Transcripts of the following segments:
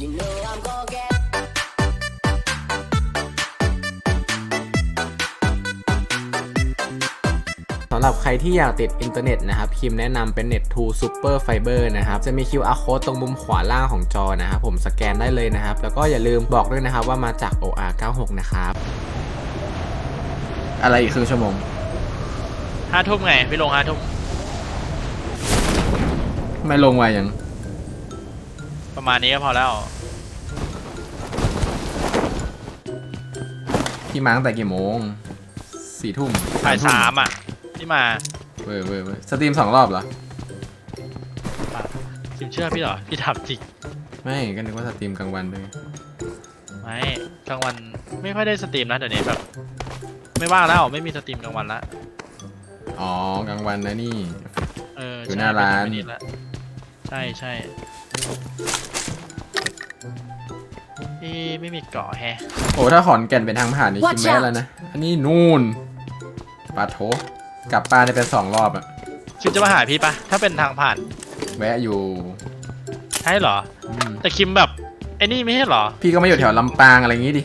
You know I'm gonna get สำหรับใครที่อยากติดอินเทอร์เน็ตนะครับคิมแนะนำเป็น Net 2 Super Fiber นะครับ จะมี QR code ตรงมุมขวาล่างของจอนะครับ ผมสแกนได้เลยนะครับ แล้วก็อย่าลืมบอกด้วยนะครับว่ามาจาก OR96 นะครับ อะไรอีกครึ่งชั่วโมง ห้าทุ่มไง พี่ลงห้าทุ่ม ไม่ลงไวยัง ประมาณนี้ก็พอแล้ว พี่มาตั้งแต่กี่โมงสี่ทุ่มบ่ายทุ่สามอะ ที่มาเว้ยเว้ยเว้ยสตรีมสองรอบเหรอ คิมเชื่อพี่เหรอ พี่ทำจริงไม่ก็นึกว่าสตรีมกลางวันด้วยไม่กลางวันไม่ค่อยได้สตรีมนะเดี๋ยวนี้แบบ ไม่ว่างแล้วไม่มีสตรีมกลางวันละอ๋อกลางวันนะนี่ เอออยู่ใช่หน้าร้านไปทำอัละใช่ใช่ พี่ไม่มีเกาะแฮะโอ้ถ้าขอนแก่นเป็นทางผ่านนี่คิม Watch แม่ out แล้วนะ อันนี้นู่นปาโถกลับบ้านได้เป็นสองรอบอะคิมจะมาหาพี่ปะถ้าเป็นทางผ่านแวะอยู่ใช่เหรอ อืมแต่คิมแบบไอ้นี่ไม่ใช่เหรอพี่ก็ไม่อยู่แถวลำปางอะไรอย่างงี้ดิ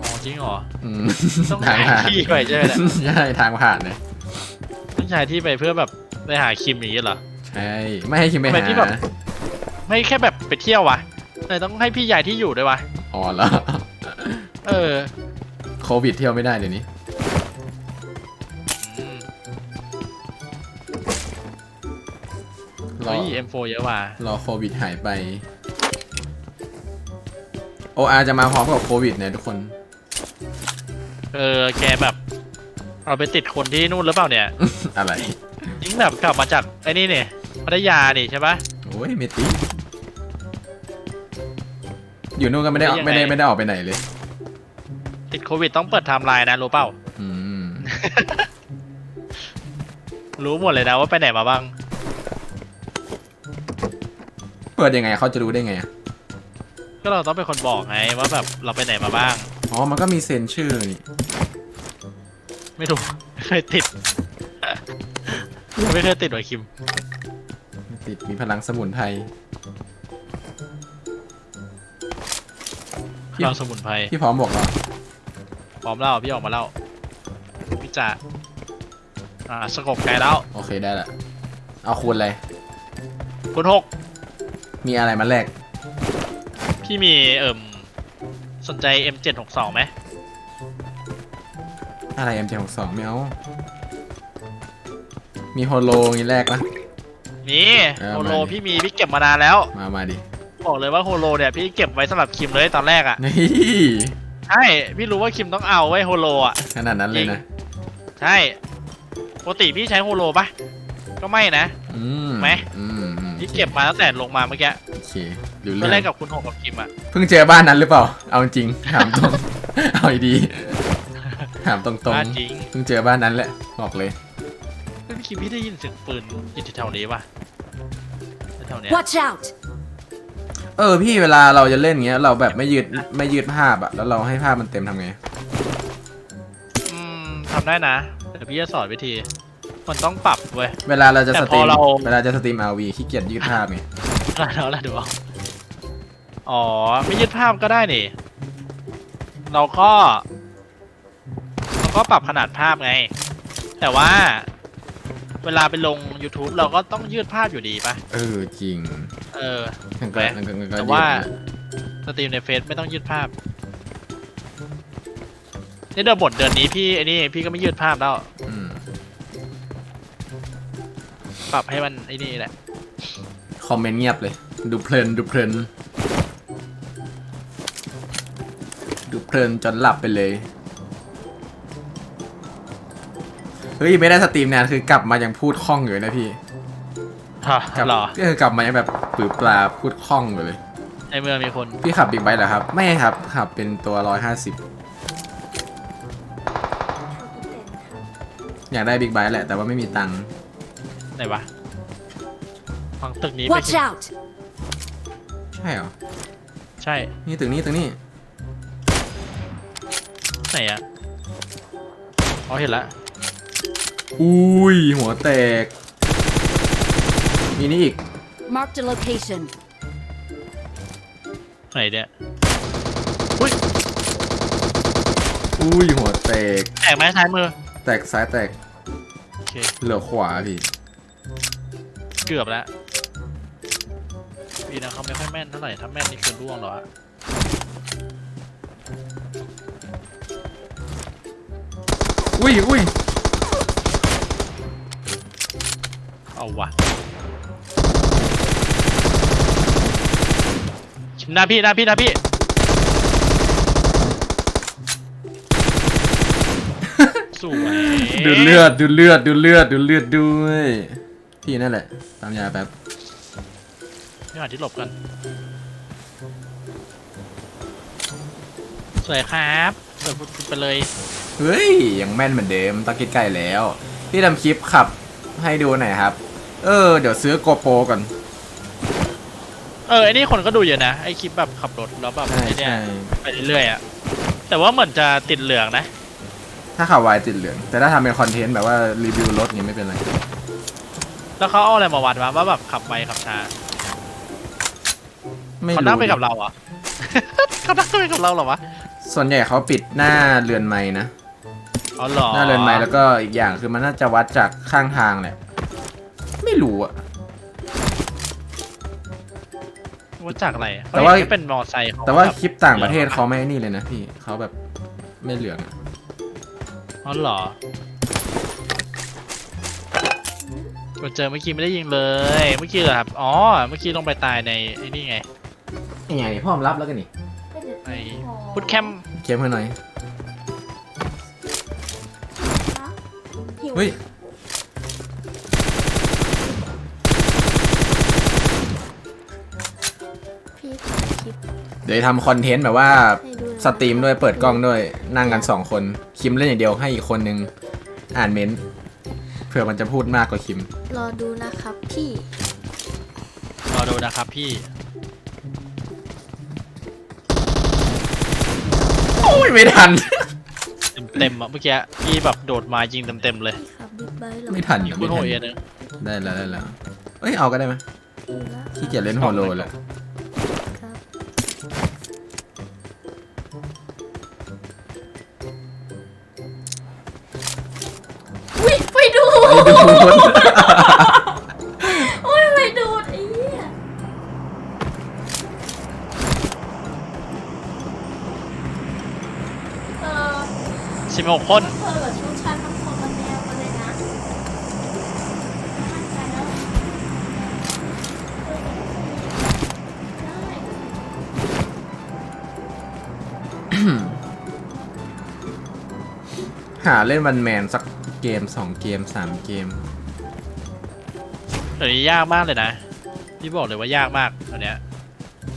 อ๋อจริงเหรออืมต้องทางหาผ่านที่ไปใช่ไหมเนี่ยใช่ทางผ่านเลยต้องใช้ที่ไปเพื่อแบบไปหาคิมอย่างนี้เหรอ ใช่ ไม่ให้คิมไปทำไมหาพี่แบบ ไม่แค่แบบไปเที่ยววะเลยต้องให้พี่ย้ายที่อยู่ด้วยวะอ๋อแล้วเออโควิดเที่ยวไม่ได้เดี๋ยวนี้อืมรอเฮ้ย M4 เยอะว่ะรอโควิดหายไปโออาจะมาพร้อมกับโควิดเนี่ยทุกคน เออแกแบบ เอาไปติดคนที่นู่นหรือเปล่าเนี่ย อะไรยิ่งแบบกลับมาจากไอ้นี่เนี่ยพัทยานี่ใช่ปะโอ้ยเมติ อยู่นู่นก็ไม่ได้แล้วยังไงไม่ได้ไม่ได้ออกไปไหนเลย ติดโควิดต้องเปิดไทม์ไลน์นะรู้เปล่า อืม รู้หมดเลยนะว่าไปไหนมาบ้าง เปิดยังไงเขาจะรู้ได้ไงอะก็เราต้องเป็นคนบอกไงว่าแบบเราไปไหนมาบ้าง อ๋อ มันก็มีเซ็นชื่อนี่ไม่รู้ ไม่เคยติดยังไม่เคยติดว่ะคิม ติดมีพลังสมุนไพร พี่เราสมุนไพรพี่พร้อมบอกเหรอพร้อมเล่าพี่ออกมาเล่าพี่จ่าอ่าสกบไกลแล้วโอเคได้ละเอาคูณอะไรคุณหกมีอะไรมาแลกพี่มีเอิ่มสนใจ M762 ไหมอะไร MJ62 ไม่เอามีโฮโลงี้แรกนะมีเออโฮโลมาดิ พี่มีพี่เก็บมานานแล้วมามาดิ บอกเลยว่าโฮโลเนี่ยพี่เก็บไว้สำหรับคิมเลยตอนแรกอะ่ะนี่ใช่พี่รู้ว่าคิมต้องเอาไว้โฮโลอะขนาดนั้นเลยนะ ใช่ปกติพี่ใช้โฮโลปะก็ไม่นะอืมไหมอืมอืมพี่เก็บมาตั้งแต่ลงมาเมื่อกี้โอเคดูเพื่เรื่อองเล่นกับคุณหกกับคิมอะเพิ่งเจอบ้านนั้นหรือเปล่า เอาจริงถามตรงเอาดีถามตรงบ้าจริงๆเพิ่งเจอบ้านนั้นแหละบอกเลยเฮ้ยคิมพี่ได้ยินเสียงปืนอยู่แถวๆนี้ปะแถวๆเนี้ย Watch out! เออพี่เวลาเราจะเล่นเงี้ย เราแบบไม่ยืดไม่ยืดภาพอะแล้วเราให้ภาพมันเต็มทำไง อืมทำได้นะเดี๋ยวพี่จะสอนวิธี มันต้องปรับเว้ย เวลาเราจะแต่สพตรีอมเรา เวลาจะสตรีมอาวีขี้เกียจยืดภาพไงแล้วแล้วดูเอาอ๋อ ไม่ยึดภาพก็ได้นี่ เราก็เราก็ปรับขนาดภาพไง แต่ว่า เวลาไปลง YouTube เราก็ต้องยืดภาพอยู่ดีปะ เออจริง เออมันก็แหมมันก็มันก็แต่ยืดว่าแหละสตรีมในเฟซไม่ต้องยืดภาพนี่เดือนบทเดือนนี้พี่ไอ้นี่พี่ก็ไม่ยืดภาพแล้ว อืมปรับให้มันไอ้นี่แหละ คอมเมนต์เงียบเลย ดูเพลินดูเพลิน ดูเพลินจนหลับไปเลย เฮ้ย ไม่ได้สตรีมนานคือกลับมายังพูดคล่องอยู่เลยนะพี่ฮะ กลับหรอก็คือกลับมายังแบบปือปลาพูดคล่องอยู่เลย ในเมืองมีคน พี่ขับบิ๊กไบค์เหรอครับ ไม่ครับ ขับเป็นตัวร้อยห้าสิบอยากได้บิ๊กไบค์แหละ แต่ว่าไม่มีตังค์ไหนวะฟังตึกนี้ไป Watch out! ใช่เหรอ ใช่ นี่ตึกนี้ตึกนี้ ไหนอะอ๋อเห็นละ อุ้ย หัวแตก มีนี่อีก Marked a location. ไหนเนี่ยอุ้ยหัวแตก แตกไหมซ้ายมือแตกซ้ายแตก โอเคเหลือขวาพี่ เกือบแล้วปีนะเขาไม่ค่อยแม่นเท่าไหร่ถ้าแม่นนี่คือร่วงแล้วอะอุ้ยอุ้ยเอาวะ หน้าพี่หน้าพี่หน้าพี่ สวยดูเลือดดูเลือดดูเลือดดูเลือดด้วยพี่นั่นแหละ ตามยาแป๊บนี่หาที่หลบกัน สวยครับเปิดไปเลยเฮ้ยยังแม่นเหมือนเดิมตะกิดไก่แล้ว พี่ทำคลิปขับให้ดูหน่อยครับ เออ เดี๋ยวซื้อโกโปรก่อน เออไอ้นี่คนก็ดูเยอะนะไอ้คลิปแบบขับรถแล้วแบบใช่ไอ้เนี่ยใช่ไปเรื่อยๆอะแต่ว่าเหมือนจะติดเหลืองนะ ถ้าขับวายติดเหลือง แต่ถ้าทำเป็นคอนเทนต์แบบว่ารีวิวรถอย่างนี้ไม่เป็นไร แล้วเขาเอาอะไรมาวัดวะว่าแบบขับไวขับช้าไม่เขารู้นั่งไปกับเราเหรอ เขานั่งไปกับเราเหรอวะส่วนใหญ่เขาปิดหน้าเรือนไม้นะ อ๋อเหรอหน้าเรือนไม้แล้วก็อีกอย่างคือมันน่าจะวัดจากข้างทางแหละ ไม่รู้อะ ว่าจากอะไรแต่ว่าเขเห็นเป็นมอไซค์เขแต่ว่าบบคลิปต่างประเทศเขาไม่นี่เลยนะพี่เขาแบบไม่เหลืองอะอ๋อเหรอเราเจอเมื่อกี้ไม่ได้ยิงเลย เมื่อกี้เหรอครับ อ๋อ เมื่อกี้ลงไปตายในไอ้นี่ไงนี่ไงพ่อมรับแล้วกันนี่ไอ้พุทธแคมป์เข้มให้หน่อยหิวเฮ้ย เดี๋ยวทำคอนเทนต์แบบว่าให้ดูนะสตรีมด้วยเปิดกล้องด้วยนั่งกันสองคน คิมเล่นอย่างเดียวให้อีกคนนึงอ่านเม้นต์เผื่อมันจะพูดมากกว่าคิม รอดูนะครับพี่รอดูนะครับพี่โอ้ยไม่ทัน เต็มๆอะเมื่อกี้พี่แบบโดดมายิงเต็มๆเลยพี่ขับบิ๊กไบค์เหรอไม่ทันยิงไม่คุณโหทันเอ็นนึงได้แล้วได้แล้วเอ้ยเอาก็ได้ไหมดูแล้วขี้เกียจเล่นโฮโลแล้ว สิบหกคนเธอกับชุดชั้นทั้งคนละแนวกันเลยนะมั่นใจแล้วได้หาเล่นวันแมนสักเกมสองเกมสามเกมเดี๋ยวนี้ยากมากเลยนะ พี่บอกเลยว่ายากมากตอนเนี้ย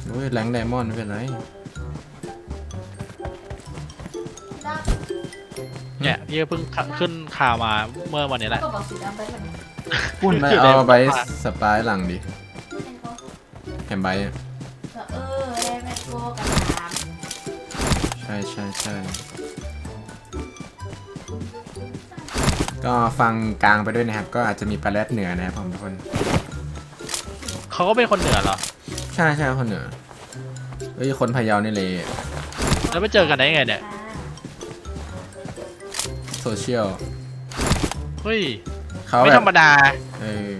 โอ้ยแรงไดมอนด์ไม่เป็นไร เนี่ยพี่ก็เพิ่งขึ้นข่าวมาเมื่อวันนี้แหละก็บอกสีดำไปเหมือนกันพูดไปคือเอาไปเล่นสปายหลังดิเป็นเขาแฮมไบต์เออแอร์แมทโกกับสามใช่ใช่ใช่ก็ฟังกลางไปด้วยนะครับ ก็อาจจะมีปลาแรดเหนือนะครับผมทุกคน เขาก็เป็นคนเหนือเหรอ ใช่ใช่คนเหนือเฮ้ยคนพะเยานี่เลย แล้วไปเจอกันได้ยังไงเนี่ย โซเชียลเฮ้ย เขาไม่แบธรบรมดา เออ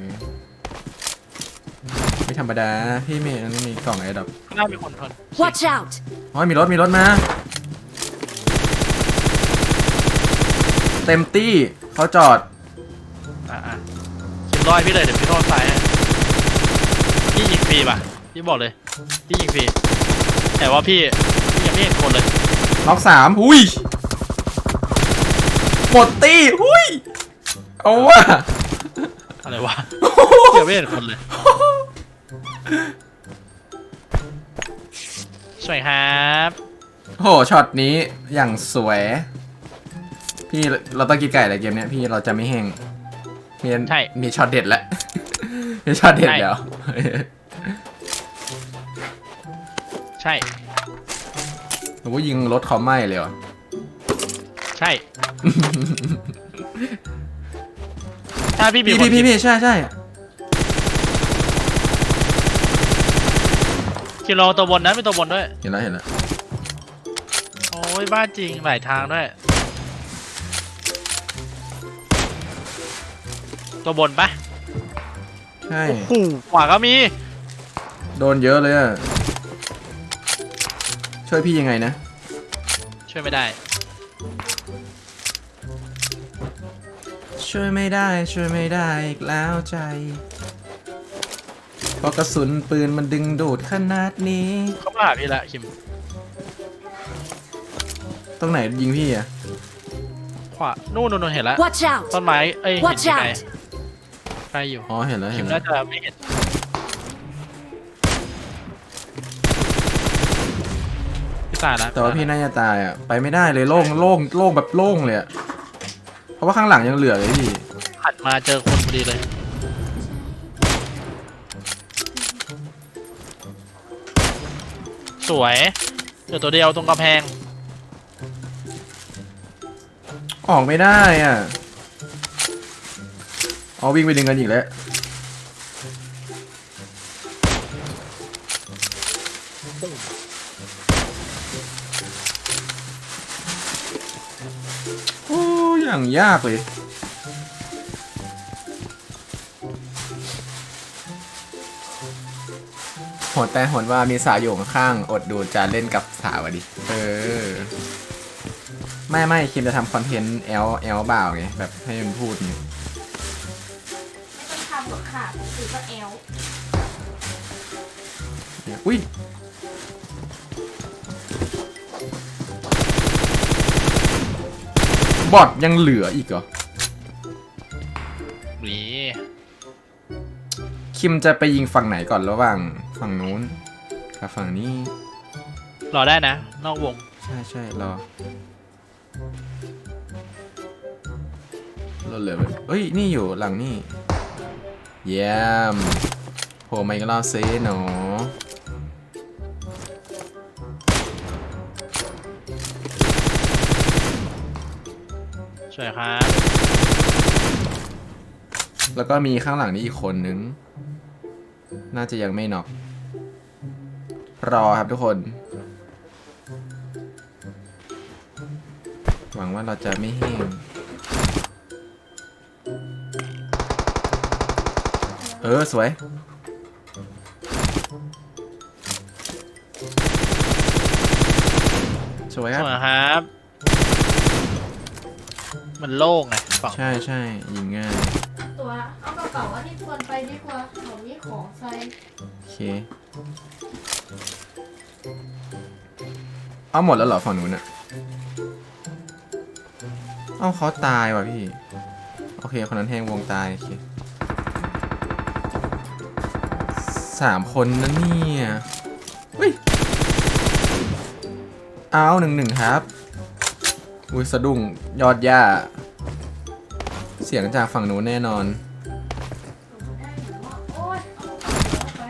ไม่ธรรมดา พี่เมย์มีกล่องไอ้ดอกน่ามีคนทน Watch out! อ๋อมีรถมีรถมาเต็มตี้เขาจอดอะอะคิมร้อยพี่เลยเดี๋ยวพี่โทษซ้ายให้พี่ยิงฟรีป่ะ พี่บอกเลย พี่ยิงฟรี แต่ว่าพี่พี่ยังไม่เห็นคนเลย ล็อกสามหุย หมดตี้หุยเอาว่ะอะไรวะเดี๋ยวไม่เห็นคนเลยสวยครับโหช็อตนี้อย่างสวย พี่เราต้องกินไก่อะไรเกมเนี้ยพี่เราจะไม่แห้งมีใช่มีช็อตเด็ดแล้วมีช็อตเด็ดใช่แล้วใช่โอ้ยยิงรถเขาไหม้เลยเหรอใช่ ถ้าพี่มีพี่คนพี่พี่พี่ใช่ใช่เคคิวลองตัวบนนะมีตัวบนด้วย เห็นแล้วเห็นแล้วโอ้ยบ้าจริงหลายทางด้วย ตัวบนปะใช่โอ้โหขวาก็มี โดนเยอะเลยอะช่วยพี่ยังไงนะ ช่วยไม่ได้ ช่วยไม่ได้ช่วยไม่ได้อีกแล้วใจ เพราะกระสุนปืนมันดึงดูดขนาดนี้ เขามาหาพี่ละคิมตรงไหนยิงพี่อะขวานู่นนู่นนู่นเห็นแล้ว Watch out! ต้นไม้เอ้ยเห็น Watch ไกล out! ไกลอยู่อ๋อเห็นแล้วคิเห็มนแล้น่าวจะไม่เห็นพี่ตายแล้วแต่ว่าพี่น่าจะตายอะไปไม่ได้เลยโล่งโล่งโล่งแบบโล่งเลยอะเพ ราะว่าข้างหลังยังเหลือเลยพี่หันมาเจอคนพอดีเลย สวยเจอตัวเดียวตรงกำแพง ออกไม่ได้อะ เอาวิ่งไปดึงกันอีกแล้ว อ้อย่างยากเลย หดแต่หดว่ามีสาวอยู่ข้างๆอดดูจะเล่นกับสาวอะดิ เออ ไม่ไม่คิมจะทำคอนเทนต์แอลแอลบ่าวไง แบบให้มันพูดไงไม่ต้องทำหรอกค่ะถือว่าแอลอุ้ย บอทยังเหลืออีกเหรอ หนีคิมจะไปยิงฝั่งไหนก่อนระหว่างฝั่งนู้นกับฝั่งนี้ รอได้นะ นอกวง ใช่ใช่รอเราเหลือเอ้ย นี่อยู่หลังนี่ เยี่ยมโผล่มาอีกรอบซิหนู วยครับแล้วก็มีข้างหลังนี้อีกคนนึง น่าจะยังไม่น็อก รอครับทุกคน หวังว่าเราจะไม่แห้ง เออ สวย สวยคสรับ วยครับ มันโล่งไงฝั่งใช่ใช่ยิงง่ายตัวเอากระเป๋าอันนี้ทวนไปดีกว่าของนี้ของใส่โอเคเอาหมดแล้วเหรอฝั่งนู้นอะเอาเขาตายว่ะพี่ โอเคคนนั้นแทงวงตายโอเคสามคนนะเนี่ยเฮ้ยเอาหนึ่งหนึ่งครับ อุ้ยสะดุ้งยอดหญ้า เสียงจากฝั่งนู้นแน่นอนได้หรือว่าโอ๊ยเอากระเป๋าไป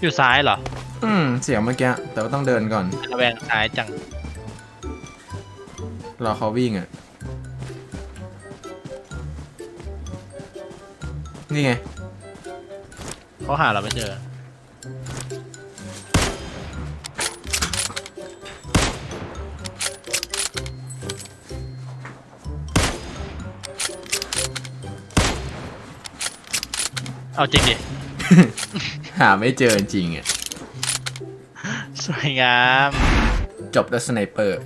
อยู่ซ้ายเหรออืม เสียงเมื่อกี้แต่ว่าต้องเดินก่อนระแวงซ้ายจัง รอเขาวิ่งอะ นี่ไง เขาหาเราไม่เจอ เอาจริงดิ หาไม่เจอจริงๆอะ สวยงาม จบด้วยสไนเปอร์